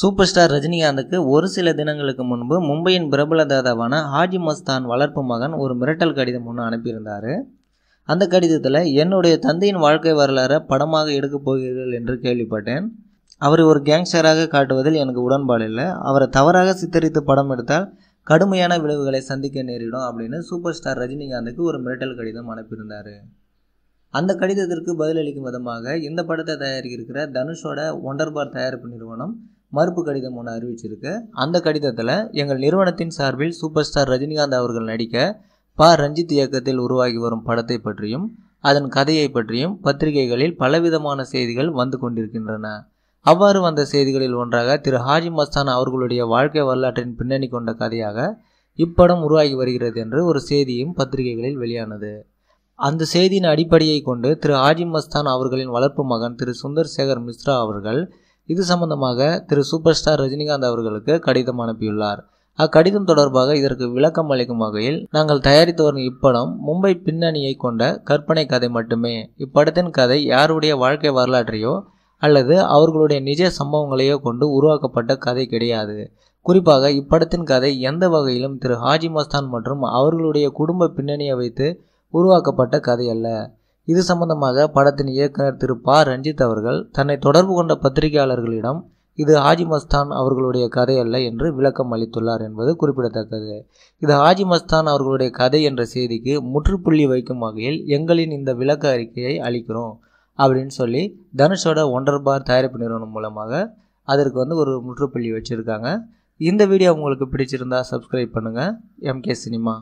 Super star ரஜினிகாந்துக்கு ஒரு சில தினங்களுக்கு முன்பு மும்பையின் பிரபல தாதாவான ஹாஜி மஸ்தான் வளர்ப்பு மகன் ஒரு மிரட்டல் கடிதம் ஒன்று அனுப்பியிருந்தார். அந்த கடிதத்தில் என்னுடைய தந்தையின் வாழ்க்கை வரலாறை படமாக எடுக்கப் போகிறீர்கள் என்று கேள்விப்பட்டேன். அவரை ஒரு கேங்ஸ்டராக காட்டுவதில் எனக்கு உடன்பாடு இல்லை. அவரை தவறாக சித்தரித்து படம் எடுத்தால் கடுமையான விளைவுகளை சந்திக்க நேரிடும் அப்படின்னு சூப்பர் ஸ்டார் ரஜினிகாந்துக்கு ஒரு மிரட்டல் கடிதம் அனுப்பியிருந்தார். அந்த கடிதத்திற்கு பதிலளிக்கும் விதமாக இந்த படத்தை தயாரிக்கிற தனுஷோட ஒண்டர்பார் தயாரிப்பு நிறுவனம் மறுப்பு கடிதம் ஒன்று அறிவிச்சிருக்கு. அந்த கடிதத்தில் எங்கள் நிறுவனத்தின் சார்பில் சூப்பர் ஸ்டார் ரஜினிகாந்த் அவர்கள் நடிக்க ப. ரஞ்சித் இயக்கத்தில் உருவாகி வரும் படத்தை பற்றியும் அதன் கதையை பற்றியும் பத்திரிகைகளில் பலவிதமான செய்திகள் வந்து கொண்டிருக்கின்றன. அவ்வாறு வந்த செய்திகளில் ஒன்றாக திரு. ஹாஜி மஸ்தான் அவர்களுடைய வாழ்க்கை வரலாற்றின் பின்னணி கொண்ட கதையாக இப்படம் உருவாகி வருகிறது என்று ஒரு செய்தியும் பத்திரிகைகளில் வெளியானது. அந்த செய்தியின் அடிப்படையை கொண்டு திரு. ஹாஜி மஸ்தான் அவர்களின் வளர்ப்பு மகன் திரு. சுந்தர் சேகர் மிஸ்ரா அவர்கள் இது சம்பந்தமாக திரு சூப்பர் ஸ்டார் ரஜினிகாந்த் அவர்களுக்கு கடிதம் அனுப்பியுள்ளார். அக்கடிதம் தொடர்பாக இதற்கு விளக்கம் அளிக்கும் வகையில் நாங்கள் தயாரித்து வரும் இப்படம் மும்பை பின்னணியை கொண்ட கற்பனை கதை மட்டுமே. இப்படத்தின் கதை யாருடைய வாழ்க்கை வரலாற்றையோ அல்லது அவர்களுடைய நிஜ சம்பவங்களையோ கொண்டு உருவாக்கப்பட்ட கதை கிடையாது. குறிப்பாக இப்படத்தின் கதை எந்த வகையிலும் திரு ஹாஜி மஸ்தான் மற்றும் அவர்களுடைய குடும்ப பின்னணியை வைத்து உருவாக்கப்பட்ட கதை அல்ல. இது சம்பந்தமாக படத்தின் இயக்குனர் திரு ப. ரஞ்சித் அவர்கள் தன்னை தொடர்பு கொண்ட பத்திரிகையாளர்களிடம் இது ஹாஜி மஸ்தான் அவர்களுடைய கதை அல்ல என்று விளக்கம் அளித்துள்ளார் என்பது குறிப்பிடத்தக்கது. இது ஹாஜி மஸ்தான் அவர்களுடைய கதை என்ற செய்திக்கு முற்றுப்புள்ளி வைக்கும் வகையில் எங்களின் இந்த விளக்க அறிக்கையை அளிக்கிறோம் அப்படின்னு சொல்லி தனுஷோட ஒன்றர் பார் தயாரிப்பு நிறுவனம் மூலமாக அதற்கு வந்து ஒரு முற்றுப்புள்ளி வச்சுருக்காங்க. இந்த வீடியோ உங்களுக்கு பிடிச்சிருந்தா சப்ஸ்கிரைப் பண்ணுங்கள் எம்கே சினிமா